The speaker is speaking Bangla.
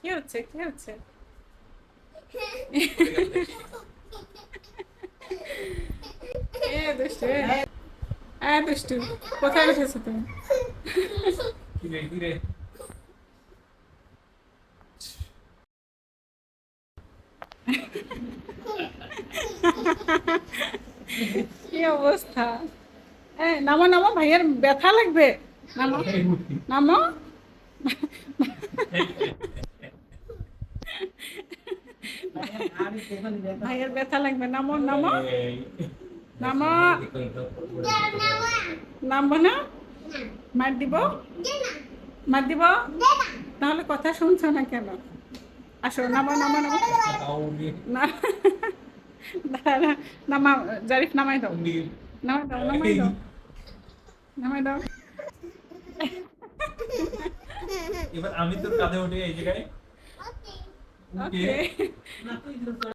কি হচ্ছে কি হচ্ছে দুষ্টু এ। এ দুষ্টু কোথায় উঠেছো তুমি? কিরে কিরে কি অবস্থা? এ নামো নামো ভাইয়ের ব্যথা লাগবে। নামো নামো। ভাইয়ের ব্যথা লাগবে। নামো নামো। নামো। নামবো না? মার দিব? মার দিব? তাহলে কথা শুনছো না কেন? আসো, নামো নামো নামো। নামা, জারিফ, নামাই দাও। নামাই দাও নামাই দাও। নামাই দাও। এবার আমি তোর কাঁধে উঠে এই জায়গায় ওকে